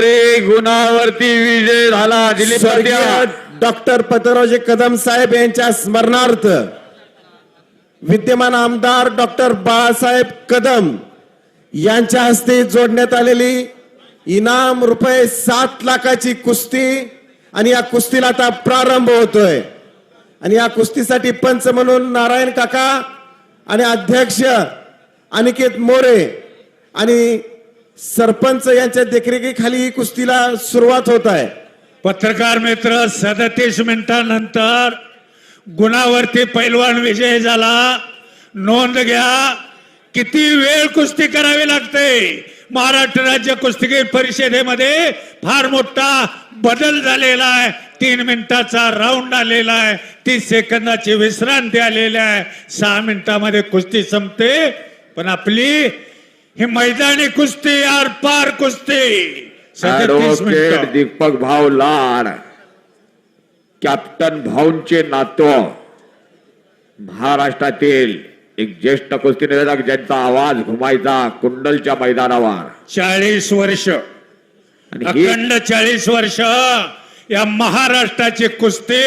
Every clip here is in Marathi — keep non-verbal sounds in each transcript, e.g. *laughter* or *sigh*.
बरोबरी गुणावरती विजय झाला. दिलीप डॉक्टर पतरावजी कदम साहेब यांच्या स्मरणार्थ विद्यमान आमदार डॉक्टर बाळासाहेब कदम यांच्या हस्ते जोडण्यात आलेली इनाम रुपये सात लाखाची कुस्ती आणि या कुस्तीला आता प्रारंभ होतोय. आणि या कुस्तीसाठी पंच म्हणून नारायण काका आणि अध्यक्ष अनिकेत मोरे आणि सरपंच यांच्या देखरेखीखाली कुस्तीला सुरुवात होत आहे. पत्रकार मित्र सदतीस मिनिटांनंतर गुणावरती पैलवान विजय झाला. नोंद घ्या किती वेळ कुस्ती करावी लागते? महाराष्ट्र राज्य कुस्तीगीर परिषदेमध्ये फार मोठा बदल झालेला आहे. तीन मिनिटाचा राऊंड आलेला आहे. तीस सेकंदाची विश्रांती आलेली आहे. सहा मिनिटामध्ये कुस्ती संपते. पण आपली ही मैदानी कुस्ती आर पार कुस्ती. ऍडव्होकेट दीपक भाऊ लाड. कॅप्टन भाऊंचे नातो. महाराष्ट्रातील एक ज्येष्ठ कुस्ती निवेदक ज्यांचा आवाज घुमायचा कुंडलच्या मैदानावर. चाळीस वर्ष. अखंड चाळीस वर्ष या महाराष्ट्राची कुस्ती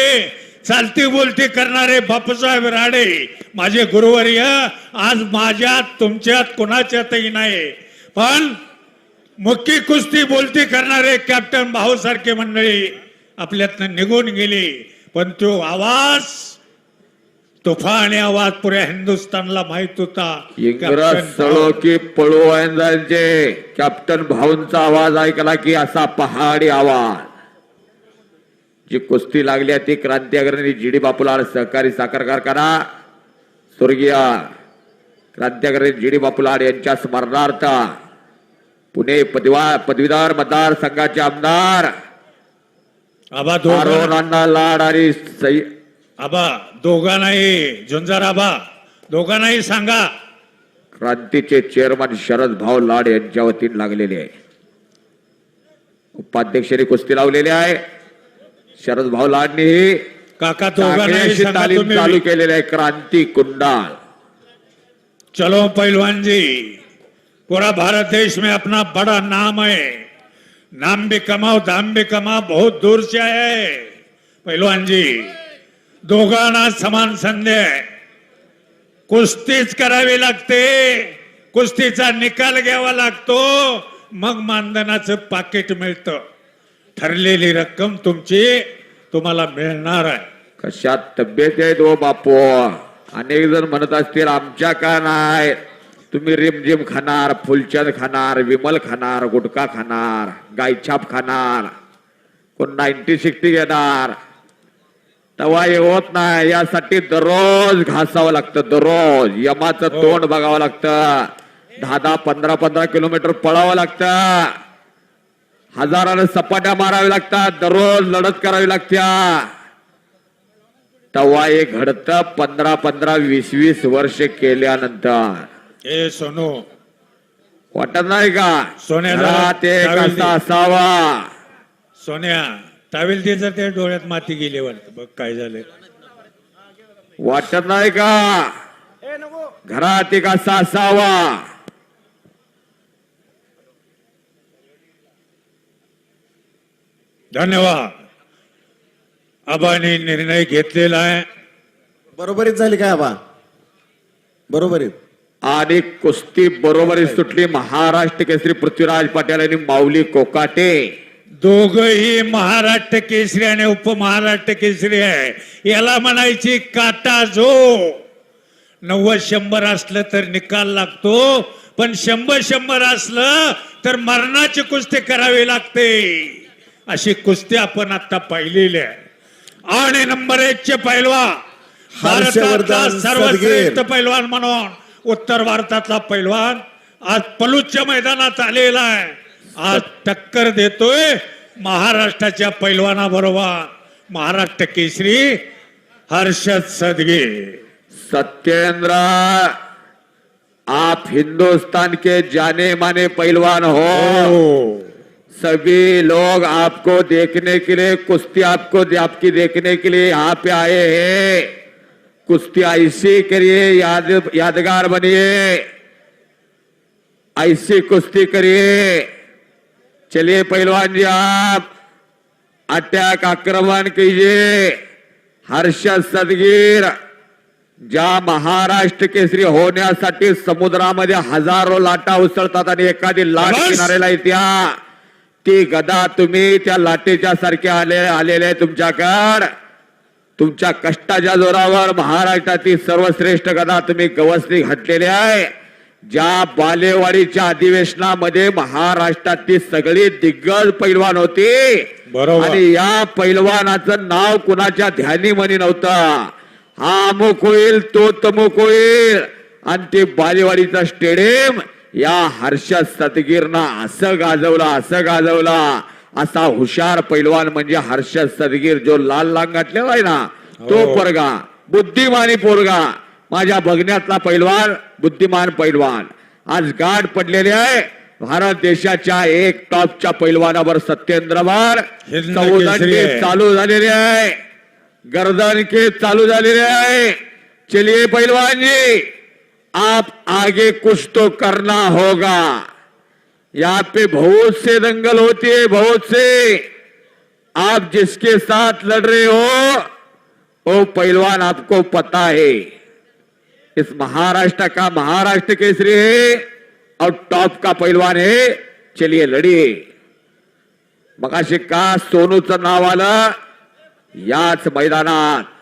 चालती बोलती करणारे बापूसाहेब राडे माझे गुरुवर्य आज माझ्यात तुमच्यात कोणाच्यातही नाही. पण मुख्य कुस्ती बोलती करणारे कॅप्टन भाऊ सारखे मंडळी आपल्यातनं निघून गेली. पण तो आवाज तुफान आवाज पुऱ्या हिंदुस्थानला माहीत होता. सळो. की पळू कॅप्टन भाऊंचा आवाज ऐकला की असा पहाडी आवाज. जी कुस्ती लागली आहे ती क्रांती अग्रणी जी डी बापूलाल सहकारी साखर कारखाना स्वर्गीय क्रांती अग्रणी जी डी बापूलाल यांच्या स्मरणार्थ पुणे पदवा पदवीधर मतदार संघाचे आमदार आबा दोघं अरुण अण्णा लाड आणि सई आबा दोघांनाही झुंजार आबा दोघांनाही सांगा. क्रांतीचे चेअरमन शरद भाऊ लाड यांच्या वतीने लागलेले आहे. उपाध्यक्षांनी कुस्ती लावलेली आहे. शरद भाऊ लाडनी काका सांगा तालीम तुम्ही. चालू केलेली आहे क्रांती कुंडाल चलो पहलवान जी पूरा भारत देश में अपना बड़ा नाम है। नाम भी कमाओ दाम भी कमाओ बहुत दूर से आए हैं। पहलवान जी दोघांना समान संधी आहे कुस्तीच करावी लागते कुस्तीचा निकाल घ्यावा लागतो मग मानधनाचं पाकिट मिळतं. ठरलेली रक्कम तुमची तुम्हाला मिळणार आहे. कशात तब्येत आहेत ओ बापू? अनेक जण म्हणत असतील आमच्या का नाही? तुम्ही रिमझिम खाणार फुलचंद खाणार विमल खाणार गुटखा खाणार गायछाप खाणार. कोण नाईन्टी सिक्स्टी घेणार? तेव्हा हे होत नाही. यासाठी दररोज घासावं लागतं दररोज. यमाचं तोंड बघावं लागतं. दहा दहा पंधरा पंधरा किलोमीटर पळावं लागतं. हजारानं सपाट्या माराव्या लागतात दररोज लढत करावी लागत्या. तेव्हा हे घडतं पंधरा पंधरा वीस वीस वर्ष केल्यानंतर. ए सोनू. वाटत नाही का? सोन्याला टावेल दे. असा असावा. सोन्या टावेल तिचं ते डोळ्यात माती गेली वाटतं. बघ काय झालं वाटत नाही का? घरात एक असा असावा. धन्यवाद. आबाने निर्णय घेतलेला आहे. बरोबरीच झाली काय बा बरोबरीत. आणि कुस्ती बरोबरी सुटली. महाराष्ट्र केसरी पृथ्वीराज पाटील आणि माऊली कोकाटे. दोघही महाराष्ट्र केसरी आणि उपमहाराष्ट्र केसरी आहे. याला म्हणायची काटा जो. नव्वद शंभर असलं तर निकाल लागतो. पण शंभर शंभर असलं तर मरणाची कुस्ती करावी लागते. अशी कुस्ती आपण आता पाहिलेली आहे. आणि नंबर एक चे पैलवा भारतातला सर्वश्रेष्ठ. पैलवान म्हणून उत्तर भारतातला पैलवान आज पलूच्या मैदानात आलेला आहे. आज टक्कर देतोय महाराष्ट्राच्या पैलवानाबरोबर. महाराष्ट्र केसरी हर्षद सदगे सत्येंद्र आप हिंदुस्तान के जाने माने पहलवान हो। सभी लोग आपको देखने के लिए कुश्ती आपको आपकी देखने के लिए यहाँ पे आए हैं। कुश्ती ऐसी करिए याद यादगार बनिए। ऐसी कुश्ती करिए। चलिए पहलवान जी आप अटैक आक्रमण कीजिए। हर्षद सदगीर ज्या महाराष्ट्र केसरी होण्यासाठी समुद्रामध्ये हजारो लाटा उसळतात आणि एखादी लाट. किनाऱ्याला येत्या। ती गदा तुम्ही त्या लाटेच्या सारखे आले आलेले तुमच्याकड. तुमच्या कष्टाच्या जोरावर महाराष्ट्रातील सर्वश्रेष्ठ गदा तुम्ही गवसणी घातलेली आहे. ज्या बालेवाडीच्या अधिवेशनामध्ये महाराष्ट्रातील सगळी दिग्गज पैलवान होती. बरोबर. आणि या पैलवानाचं नाव कुणाच्या ध्यानी म्हणी नव्हतं. हा अमुक होईल तो तमुक होईल आणि ते बालेवाडीचा स्टेडियम या हर्षद सदगीरनं असं गाजवला असं गाजवला. असा हुशार पैलवान म्हणजे हर्षद सदगीर जो लाल लांग घातलेला आहे ना तो हो. पोरगा बुद्धिमानी पोरगा माझ्या बघण्यातला पैलवान बुद्धिमान पैलवान. आज गाठ पडलेले आहे. भारत देशाच्या एक टॉपच्या पैलवानावर सत्येंद्रवर चौदा. चालू झालेले आहे. गर्दन के चालू झालेले आहे. चलिए पहलवान जी आप आगे कुछ तो करना होगा। यहाँ पे बहुत से दंगल होती है बहुत से। आप जिसके साथ लड़ रहे हो वो पहलवान आपको पता है। इस महाराष्ट्र का महाराष्ट्र केसरी है और टॉप का पहलवान है। चलिए लड़िए। मगाशी का सोनूचं नाव आलं याच मैदानात।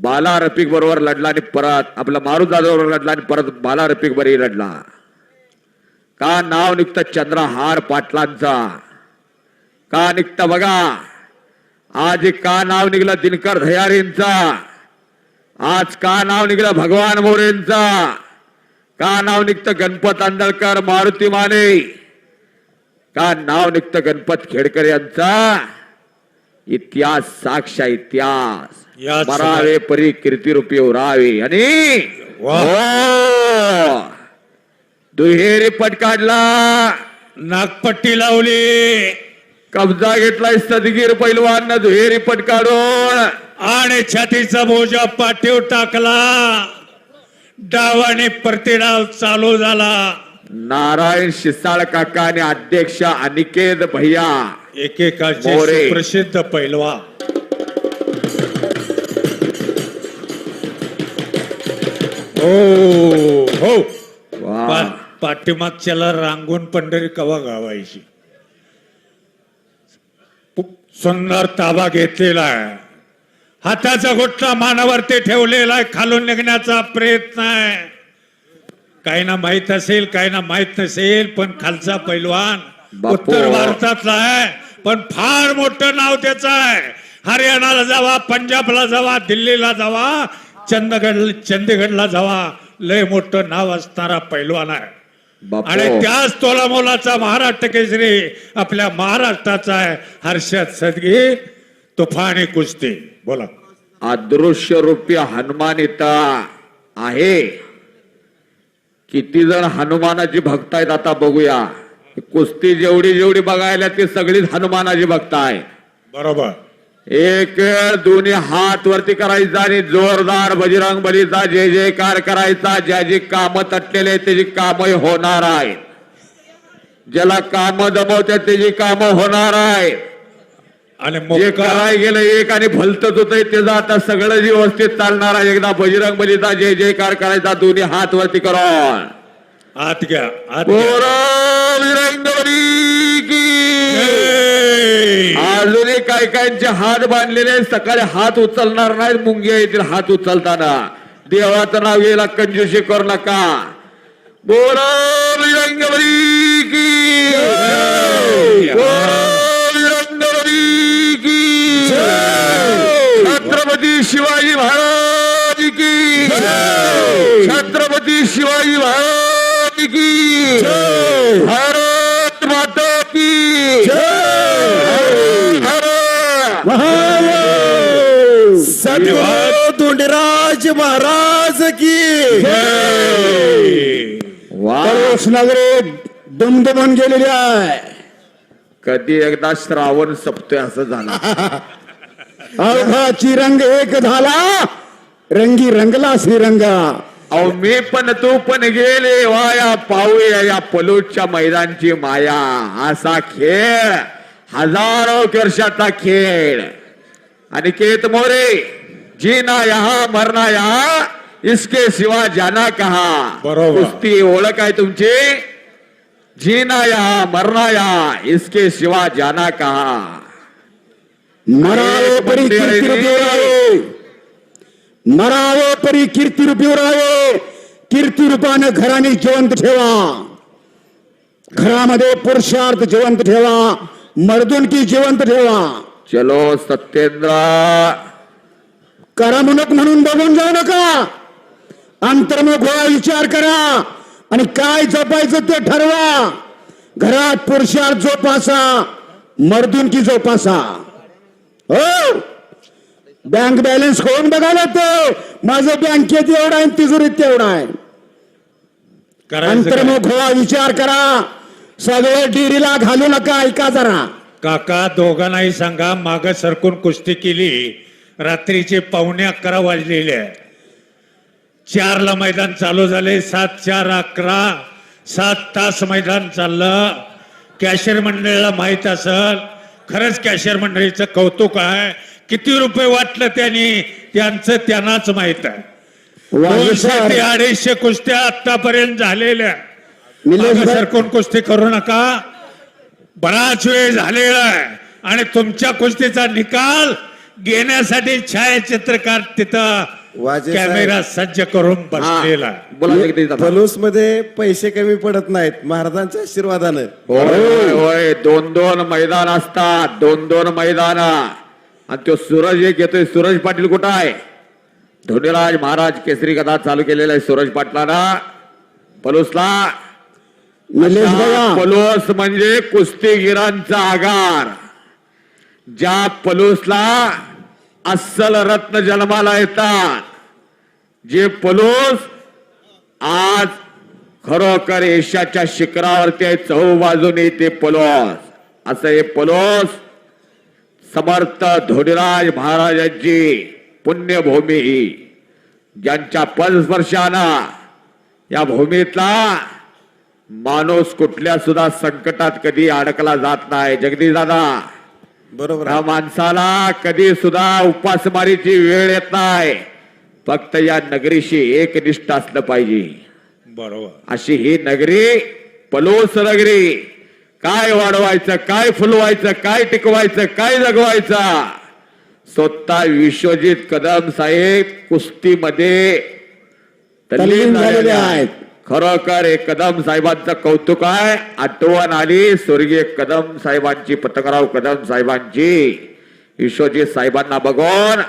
बाला रफिक बरोबर लढला आणि परत आपला मारुत बरोबर लढला आणि परत बाला रफिक बरोबर लढला. का नाव निघतं चंद्रहार पाटलांचा? का निघतं बघा. आज का नाव निघलं दिनकर धयारींचा? आज का नाव निघलं भगवान मोरेंचा? का नाव निघतं गणपत आंदळकर मारुती माने? का नाव निघतं गणपत खेडकर यांचा इतिहास साक्ष इतिहास. मरावे परी कीर्तिरूपी उरावे. आणि. हो. दुहेरी पट काढला. नागपट्टी लावली. कब्जा घेतलाय सदगीर पैलवान दुहेरी पट काढून. आणि छातीचा बोजा पाठीव टाकला. डावाने प्रतिडाव चालू झाला. नारायण शिसाळ काका आणि अध्यक्ष अनिकेत भैया. एकेकाचे मोरे. प्रसिद्ध पैलवा. हो हो. वा. पा- पाठीमागच्याला रांगून पंढरी कवा गावायची? पु- सुंदर ताबा घेतलेला आहे. हाताचा गोठा मानावरती ठेवलेला आहे. खालून निघण्याचा प्रयत्न आहे. काही ना माहीत असेल काही ना माहीत नसेल पण खालचा पैलवान. उत्तर भारतातला आहे पण फार मोठं नाव त्याचं आहे. हरियाणाला जावा पंजाबला जावा दिल्लीला जावा चंदगड चंदीगडला जावा. लय मोठं नाव असणारा पैलवान आहे. आणि त्याच तोलामोलाचा महाराष्ट्र केसरी आपल्या महाराष्ट्राचा आहे. हर्षद सदगी तुफानी कुस्ती. बोला. अदृश्य रूपी हनुमान इथं आहे. किती जण हनुमानाची भक्त आहेत आता बघूया. कुस्ती जेवढी जेवढी बघायला ती सगळीच हनुमानाची भक्त आहे बरोबर. एक दोन्ही हात वरती करायचा आणि जोरदार बजरंग बलीचा जय जयकार करायचा. ज्याची कामं तटलेले त्याची कामं होणार आहेत. ज्याला कामं दमवतात त्याची कामं होणार आहेत. आणि जे कराय गेलं एक आणि भलतच होत त्याचं आता सगळं व्यवस्थित चालणार आहे. एकदा बजरंग बलीचा जय जयकार करायचा दोन्ही हात वरती करून. आत घ्या! अजूनही काही काहींचे हात बांधलेले आहेत. सकाळी हात उचलणार नाहीत मुंग्या येतील हात उचलताना. देवाचं नाव घ्यायला कंजूशी करू नका. बोला बजरंगबली की. शिवाजी महाराज की छत्रपती शिवाजी महाराज की भारत माता की धोंडराज महाराज की वा नगरे दुमदुमन गेलेली आहे. कधी एकदा श्रावण सप्तोय असं झालं. *laughs* अवघाची रंग एक झाला. रंगी रंगला श्रीरंगा. अहो मी पण तू पण गेले वाया. पाहूया या पलूच्या मैदानची माया. असा खेळ. हजारो वर्षाचा खेळ. आणि केत मोरे जीना यहा मरना यहा इसके सिवा जाना कहा. बरोबर. कुस्ती ओळख आहे तुमची? जीना यहा मरना यहा इसके सिवा जाना कहा. मरावे परी कीर्ती रूपी उरावे मरावे परी कीर्ती रूपी उरावे कीर्ती रूपानं घराने जिवंत ठेवा. घरामध्ये पुरुषार्थ जिवंत ठेवा. मर्दुनकी जिवंत ठेवा. चलो सत्येंद्र. करमणूक म्हणून बघून जाऊ नका. अंतर्मुख व्हा विचार करा. आणि काय जपायचं ते ठरवा. घरात पुरुषार्थ जोपासा मर्दुनकी जोपासा. हो. बँक बॅलन्स कोण बघायला ते. माझं बँकेत एवढा आहे तिजोरीत तेवढा आहे? अंतर्मुख व्हा विचार करा. सगळे डिरीला घालू नका ऐका जरा. काका दोघांनाही सांगा माग सरकून कुस्ती केली. रात्रीचे पावणे अकरा वाजलेले चारला मैदान चालू झाले सात चार अकरा सात तास मैदान चाललं. कॅशियर मंडळीला माहीत असल खरंच कॅशियर मंडळीचं कौतुक आहे. किती रुपये वाटलं त्यांनी त्यांचं त्यांनाच माहीत आहे. दोनशे ते अडीचशे कुस्त्या आतापर्यंत झालेल्या सरकून कुस्ती करू नका. बराच वेळ झालेला आहे. आणि तुमच्या कुस्तीचा निकाल घेण्यासाठी छायाचित्रकार तिथं. कॅमेरा सज्ज करून बसलेला. पलूसमध्ये पैसे कमी पडत नाहीत महाराजांच्या आशीर्वादानं. होय. होय, दोन दोन मैदान असतात. दोन दोन मैदान. आणि तो सूरज एक येतोय. सूरज पाटील कुठं आहे? धोनीराज महाराज केसरी कथा चालू केलेला आहे सूरज पाटलाना पलूसला पलूस म्हणजे कुस्तीगिरांचा आगार. ज्या पलूसला अस्सल रत्न जन्माला येतात. जे पलोस आज खरोखर यशाच्या शिखरावरती आहे चहू बाजूने ते पलोस. असं हे पलोस समर्थ धोनीराज महाराजांची पुण्यभूमी ही. ज्यांच्या पदस्पर्शानं या भूमीतला माणूस कुठल्या सुद्धा संकटात कधी अडकला जात नाही. जगदीश दादा बरोबर या माणसाला कधी सुद्धा उपासमारीची वेळ येत नाही. फक्त या नगरीशी एकनिष्ठ असलं पाहिजे. बरोबर. अशी ही नगरी पलोस नगरी. काय वाढवायचं काय फुलवायचं काय टिकवायचं काय जगवायचं? स्वतः विश्वजित कदम साहेब कुस्तीमध्ये तल्लीन झालेले आहेत. खरोखर हे कदम साहेबांचं कौतुक आहे. आठवण आली स्वर्गीय कदम साहेबांची पतंगराव कदम साहेबांची. विश्वजित साहेबांना बघून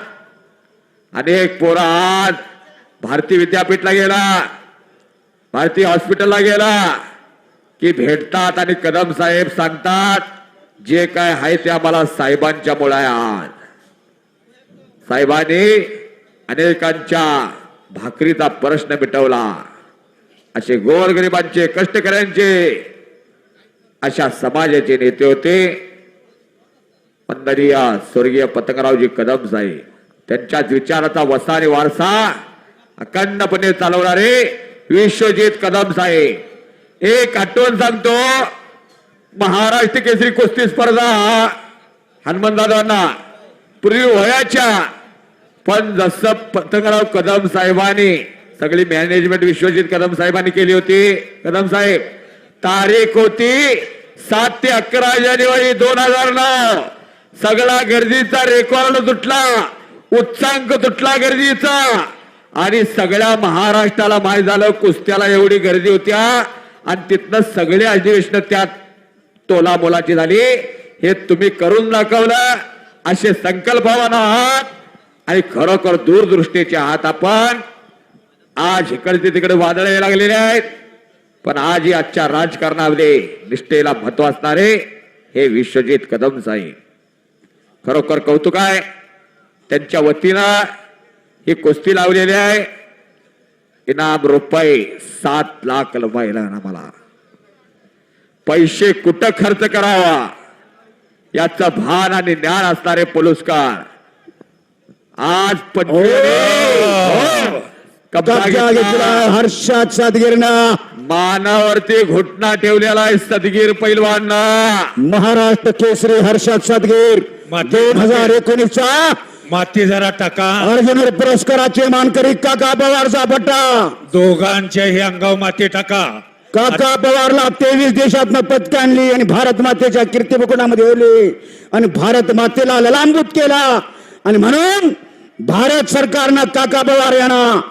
अनेक पोरं आज भारती विद्यापीठला गेला भारतीय हॉस्पिटलला गेला की भेटतात आणि कदम साहेब सांगतात जे काय आहे ते आम्हाला साहेबांच्या मुळे आज साहेबांनी अनेकांच्या भाकरीचा प्रश्न मिटवला. असे गोरगरिबांचे कष्टकऱ्यांचे अशा समाजाचे नेते होते. पंधरीय स्वर्गीय पतंगरावजी कदम साहेब त्यांच्याच विचाराचा वसा आणि वारसा अखंडपणे चालवणारे विश्वजित कदम साहेब. एक आठवण सांगतो महाराष्ट्र केसरी कुस्ती स्पर्धा हनुमंतदादांना पूर्वी वयाच्या पण जसं पतंगराव कदम साहेबांनी सगळी मॅनेजमेंट विश्वजित कदम साहेबांनी केली होती. कदम साहेब तारीख होती सात ते अकरा जानेवारी दोन हजार नऊ. सगळा गर्दीचा रेकॉर्ड तुटला. उच्चांक तुटला गर्दीचा. आणि सगळ्या महाराष्ट्राला माहीत झालं कुस्त्याला एवढी गर्दी होत्या. आणि तिथनं सगळे अधिवेशन त्यात तोला मोलाची झाली. हे तुम्ही करून दाखवलं. असे संकल्पवान आहात. आणि खरोखर दूरदृष्टीचे आहात आपण. आज इकडचे तिकडे वादळ लागलेले आहेत. पण आज या आजच्या राजकारणामध्ये निष्ठेला महत्त्व असणारे हे विश्वजित कदम साहेब. खरोखर कौतुक आहे. त्यांच्या वतीनं ही कुस्ती लावलेली आहे. इनाम रुपये सात लाख महिला मला पैसे कुठं खर्च करावा? याचं भान आणि ज्ञान असणारे पुरस्कार आज हो. कब्जा घेतला. हर्षात सादगीरनं. मानावरती घुटना ठेवलेला आहे सदगीर पैलवाननं. महाराष्ट्र केसरी हर्षात सादगीर. माती- दोन हजार एकोणीसचा. माती जरा टाका. अर्जुन पुरस्काराचे मानकरी काका पवारचा पट्टा दोघांच्याही अंगावर माती टाका. काका पवारला तेवीस देशातनं पदक आणली आणि भारत मातेच्या कीर्तिमुकुटामध्ये ओली. आणि भारत मातेला ललांबूत केला. आणि म्हणून भारत सरकारनं काका पवार यांना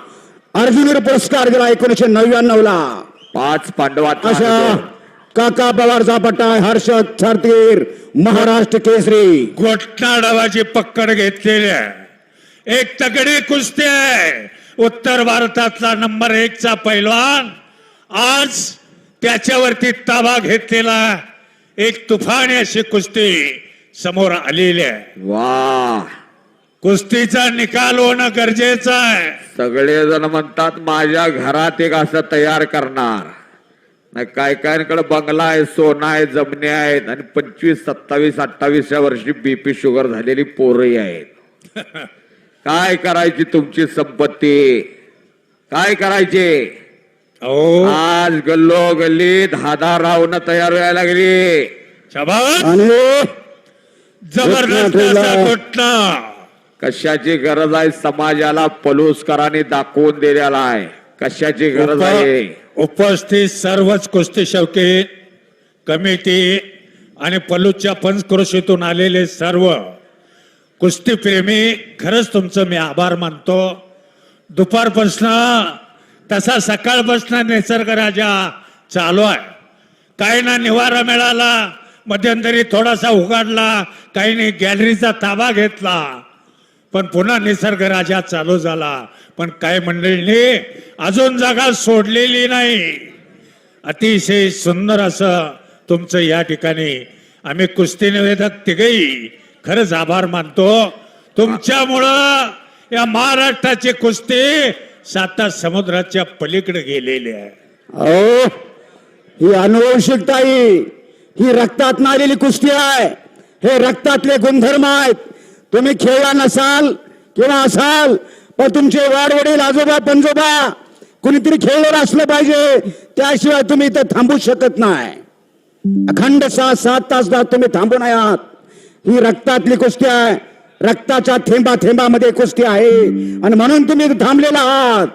अर्जुन पुरस्कार दिला एकोणीशे नव्याण्णव ला. पाच पांडवात अशा काका पवारचा पट्टा हर्षद सारथीर महाराष्ट्र केसरी. घोटना डावाची पक्कड घेतलेली आहे. एक तगडी कुस्ती आहे. उत्तर भारतातला नंबर एक चा पैलवान आज त्याच्यावरती ताबा घेतलेला एक तुफानी अशी कुस्ती समोर आलेली आहे. वा. कुस्तीचा निकाल होणं गरजेचं आहे. सगळेजण म्हणतात माझ्या घरात एक असं तयार करणार. नाही काय कायकडे बंगला आहे सोनं आहे जमणे आहेत आणि पंचवीस सत्तावीस अठ्ठावीसच्या वर्षी बीपी शुगर झालेली पोरही आहेत. *laughs* काय करायची तुमची संपत्ती? काय करायचे? आज गल्लो गल्ली दहा रावणं तयार व्हायला लागली. आणि जबरदस्त. घोटना. कशाची गरज आहे? समाजाला पलूसकरांनी दाखवून दिलेला आहे. कशाची गरज आहे? उप- उपस्थित सर्वच कुस्ती शौकीन कमिटी आणि पलूच्या पंचक्रोशीतून आलेले सर्व कुस्तीप्रेमी खरंच तुमचं मी आभार मानतो. दुपारपासनं तसा सकाळपासनं निसर्ग राजा चालू आहे. काही ना निवारा मिळाला मध्यंतरी थोडासा उघडला काही गॅलरीचा ताबा घेतला. पण पुन्हा निसर्ग राजा चालू झाला. पण काय मंडळीने अजून जागा सोडलेली नाही. अतिशय सुंदर असं तुमचं या ठिकाणी. आम्ही कुस्ती निवेदक तिघही खरंच आभार मानतो. तुमच्यामुळं या महाराष्ट्राची कुस्ती साता समुद्राच्या पलीकडे गेलेली आहे. ही अनुवंशिकता ही रक्तात आलेली कुस्ती आहे. हे रक्तातले गुणधर्म आहेत. तुम्ही खेळला नसाल किंवा असाल पण तुमचे वाडवडील आजोबा पंजोबा कुणीतरी खेळलेलं असलं पाहिजे त्याशिवाय तुम्ही इथं थांबू शकत नाही. अखंड सहा सात तास तास तुम्ही थांबून आहात. ही रक्तातली कुस्ती आहे. रक्ताच्या थेंबा थेंबामध्ये कुस्ती आहे. आणि म्हणून तुम्ही थांबलेला आहात.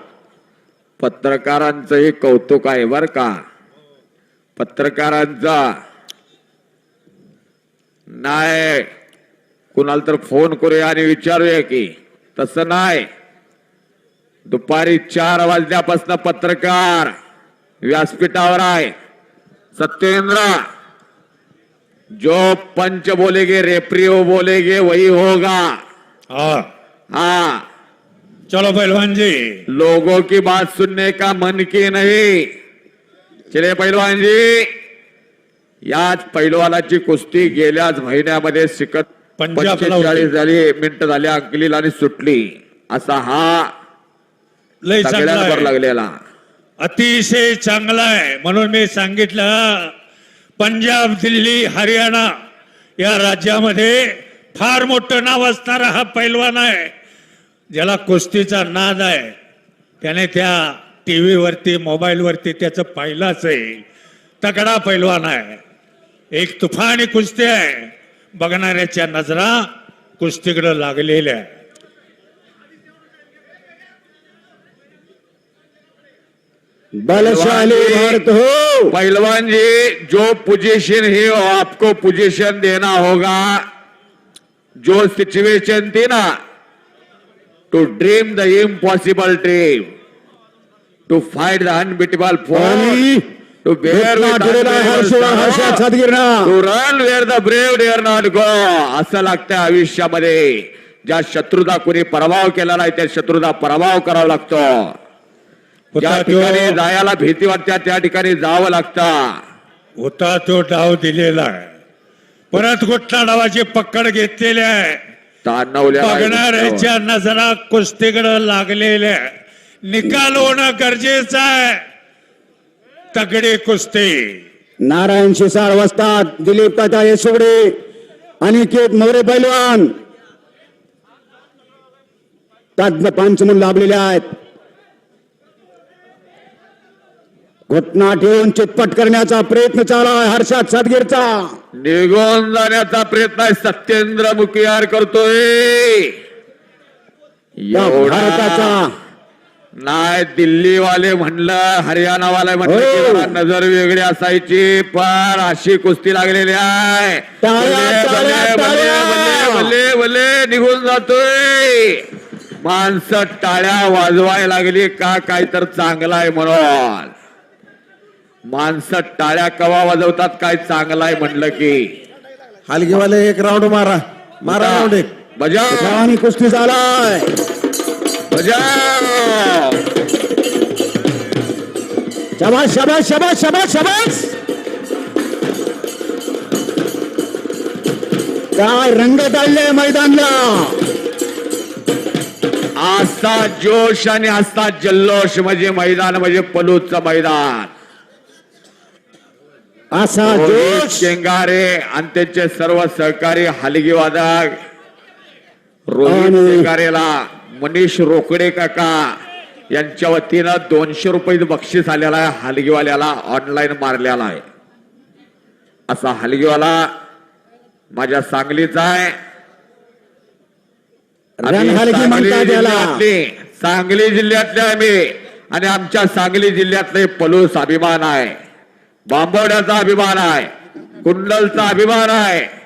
पत्रकारांचं हे कौतुक आहे बर का. पत्रकारांचा नाही कुणाला तर फोन करूया आणि विचारूया की तसं नाही. दुपारी चार वाजल्यापासून पत्रकार व्यासपीठावर आहे. सत्येंद्र जो पंच बोलेगे रेफरी वो बोलेगे वही होगा. हा. हाँ. चलो पहलवान जी. लोगों की बात सुनने का मन की नहीं. चले पैलवान जी. याच पैलवानाची कुस्ती गेल्याच महिन्यामध्ये शिकत. पंचेचाळीस झाली मिनिटं झाली अंकलीला आणि सुटली. असा हा लय चांगला. लागलेला. अतिशय चांगला आहे. म्हणून मी सांगितलं पंजाब दिल्ली हरियाणा या राज्यामध्ये फार मोठं नाव असणारा हा पैलवान आहे ज्याला कुस्तीचा नाद आहे. त्याने त्या टी व्हीवरती मोबाईलवरती त्याचं पाहिलंच आहे. तगडा पैलवान आहे. एक तुफानी कुस्ती आहे. बघणाऱ्याच्या नजरा कुस्तीकडे लागलेल्या बलशाली भारत हो. पहलवान जी जो पोजीशन है वो आपको पोजीशन देना होगा। जो सिचुएशन थी ना to dream the impossible dream to fight the unbeatable for असं लागतं आयुष्यामध्ये. ज्या शत्रूचा कोणी पराभव केला नाही त्या शत्रूचा पराभव करावा लागतो. ज्या ठिकाणी जायला भीती वाटते त्या ठिकाणी जावं लागतं. होता तो डाव दिलेला आहे. परत गोठा डावाची पकड घेतलेली आहे. बघणाऱ्याच्या नजरा कुस्तीकडे लागलेल्या. निकाल होणं गरजेचं आहे. तगडी कुस्ती. नारायण शिसाळ वस्तात दिलीप तात्या येसुगडे अनिकेत मोरे पैलवान. तज्ञ पंचमूल लाभलेले आहेत. घटना ठेवून चितपट करण्याचा प्रयत्न चालू आहे हर्षात सदगीरचा. निघून जाण्याचा प्रयत्न आहे. सत्येंद्र मुखियार करतोय. या एवढा भारताचा नाही दिल्लीवाले म्हणलं हरियाणावाले म्हणलं की हो. जरा नजर वेगळी असायची पण अशी कुस्ती लागलेली आहे. टाळ्या, भले, टाळ्या, भले, भले, टाळ्या. भले, भले, भले, निघून जातोय. माणसं टाळ्या वाजवायला लागली का काय तर चांगलं आहे म्हणून. माणसं टाळ्या कवा वाजवतात काय चांगलं आहे म्हणलं की. हलगीवाले एक राऊंड मारा. मारा राऊंड एक. बजाव कुस्ती झालाय शबाश शबाश शबाश शबाश शबाश काय रंग टाळले मैदानला? असा जोश आणि असा जल्लोष म्हणजे मैदान म्हणजे पलूचं मैदान. असा जोश! शेंगारे आणि त्यांचे सर्व सहकारी हलगी वादक रोहित शेंगारेला. मनीष रोकडे काका यांच्या वतीनं दोनशे रुपये बक्षीस आलेला आहे हलगीवाल्याला ऑनलाईन मारलेला आहे. असा हलगीवाला माझ्या सांगलीचा आहे. सांगली जिल्ह्यातले आम्ही. आणि आमच्या सांगली जिल्ह्यातले पलूस अभिमान आहे. बांबवड्याचा अभिमान आहे. कुंडलचा अभिमान आहे.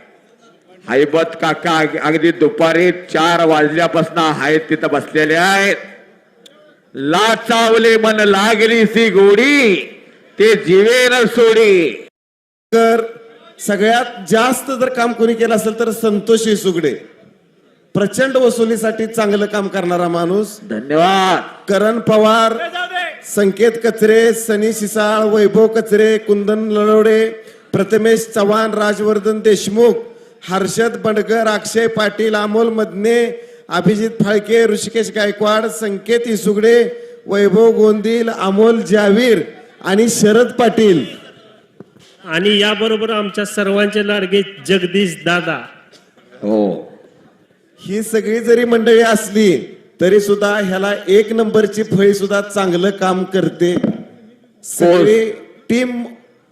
हैबत काका अग- अगदी दुपारी चार वाजल्यापासून आहेत तिथं बसलेले आहेत. लाचावले मन लागली सी गोडी ते जीवेन सोडी. तर सगळ्यात जास्त जर काम कोणी केलं असेल तर संतोषी सुगडे प्रचंड वसुलीसाठी चांगलं काम करणारा माणूस. धन्यवाद. करण पवार संकेत कचरे सनी सिसाळ वैभव कचरे कुंदन लळवडे प्रथमेश चव्हाण राजवर्धन देशमुख हर्षद बंडगर अक्षय पाटील अमोल मदने अभिजित फाळके ऋषिकेश गायकवाड संकेत इसुगडे वैभव गोंदील अमोल जावीर आणि शरद पाटील. आणि याबरोबर आमच्या सर्वांचे लाडके जगदीश दादा. हो. ही सगळी जरी मंडळी असली तरी सुद्धा ह्याला एक नंबरची फळी सुद्धा चांगलं काम करते. सगळी टीम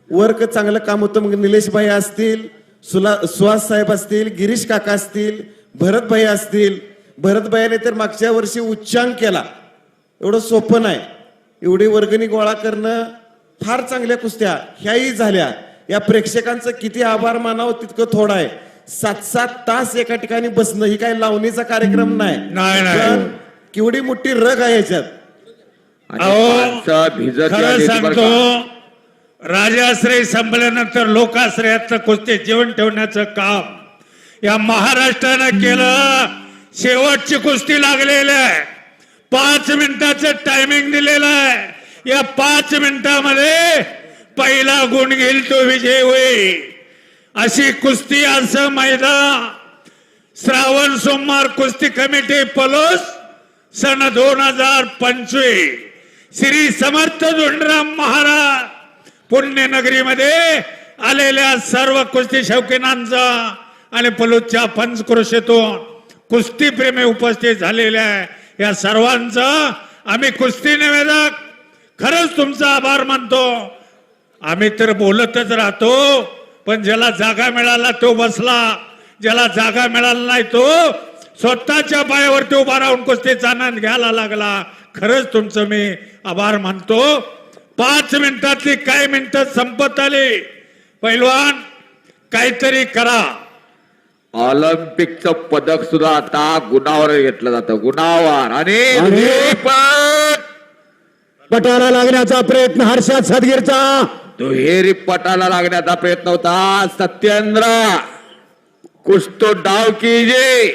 वर्क चांगलं काम होतं मग निलेश भाई असतील सुला सुहास साहेब असतील गिरीश काका असतील भरत भाई असतील. भरत भाईने तर मागच्या वर्षी उच्चांक केला. एवढं सोपं नाही. एवढी वर्गणी गोळा करणं फार चांगल्या कुस्त्या ह्याही झाल्या. या प्रेक्षकांचं किती आभार मानावं तितकं थोडं आहे. सात सात तास एका ठिकाणी बसणं ही काही लावणीचा कार्यक्रम नाही. नाही, नाही. पण केवढी मोठी रग आहे याच्यात सांगतो? राजाश्रय संपल्यानंतर लोकाश्रयातलं कुस्ती जेवण ठेवण्याचं काम. या महाराष्ट्रानं केलं. शेवटची कुस्ती लागलेली आहे. पाच मिनिटाचं टायमिंग दिलेलं आहे. या पाच मिनिटामध्ये पहिला गुण घेईल तो विजय होईल. अशी कुस्ती असं मैदान. श्रावण सोमवार कुस्ती कमिटी पलोस सन दोन हजार पंचवीस. श्री समर्थ धोंडराम महाराज. पुण्यनगरीमध्ये आलेल्या सर्व कुस्ती शौकीनांचा आणि पलूच्या पंचक्रोशीतून कुस्ती प्रेमी उपस्थित झालेल्या आहे या सर्वांचा आम्ही कुस्ती निवेदक. खरंच तुमचा आभार मानतो. आम्ही तर बोलतच राहतो पण ज्याला जागा मिळाला तो बसला. ज्याला जागा मिळाला नाही तो स्वतःच्या पायावरती उभा राहून कुस्तीचा आनंद घ्यायला लागला. खरंच तुमचं मी आभार मानतो. पाच मिनिटातली काही मिनिटं संपत आली. पैलवान काहीतरी करा. ऑलिम्पिकचं पदक सुद्धा आता गुणावर घेतलं जातं. गुणावर आणि आणि- दुहेरी पट पटाला लागण्याचा प्रयत्न हर्षात सदगीरचा. दुहेरी पटाला लागण्याचा प्रयत्न होता सत्येंद्र. कुछ तो डाव कीजिए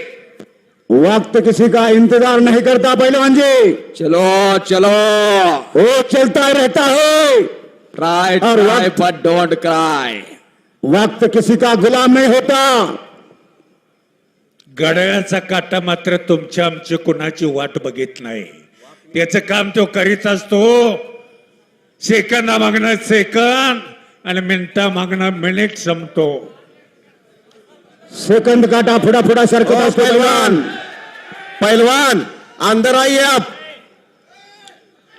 वक्त किसी का इंतजार नहीं करता पहलवान जी। चलो चलो। वो चलता रहता है। ट्राय और ट्राय वक्त- बट डोंट क्राय वक्त किसी का गुलाम नहीं होता। घड्याळाचा काटा मात्र तुमच्या आमची कुणाची वाट बघित नाही. त्याचं काम तो करीत असतो. सेकंदा मागणं सेकंद आणि मिनिटा मागणं मिनिट संपतो. सेकंद काटा फुडा फुडा सारखं पहलवान पहलवान अंदर आई आप.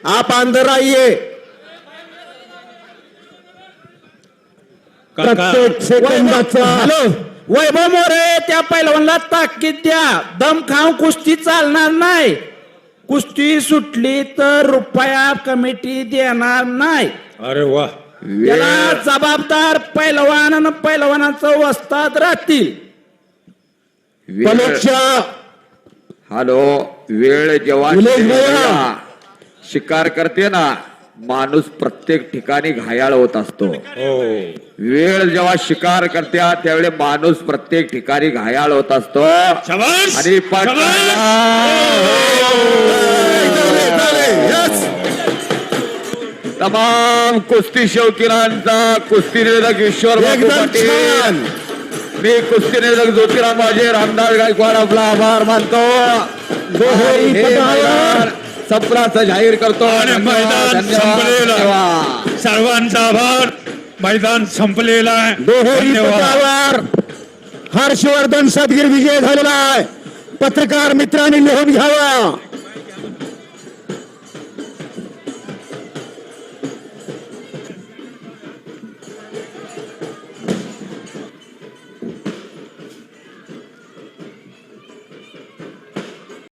आप अंदर आईये वैभव मोरे त्या पैलवानला ताकीद द्या. दम खाऊ कुस्ती चालणार नाही. कुस्ती सुटली तर रुपया कमिटी देणार नाही. अरे वा. त्याला जबाबदार पैलवान आणि पैलवानाचं वस्ताद राहतील. हॅलो वेळ जेव्हा शिकार करते ना माणूस प्रत्येक ठिकाणी घायाळ होत असतो. हो. वेळ जेव्हा शिकार करते त्यावेळी माणूस प्रत्येक ठिकाणी घायाळ होत असतो. शाबास! आणि तमाम कुस्ती शौकीनांचा कुस्ती निवेदक ईश्वर पाटील. मी कुस्ती निवेदक ज्योतिराम माझे रामदास गायकवाड आपला आभार मानतो. हे संपल्याचं जाहीर करतो. आणि मैदान संपलेलं. सर्वांचा आभार. मैदान संपलेलं आहे. दोहेरी धन्यवाद. पदावर हर्षवर्धन सदगीर विजय झालेला आहे. पत्रकार मित्रांनी लिहून घ्यावा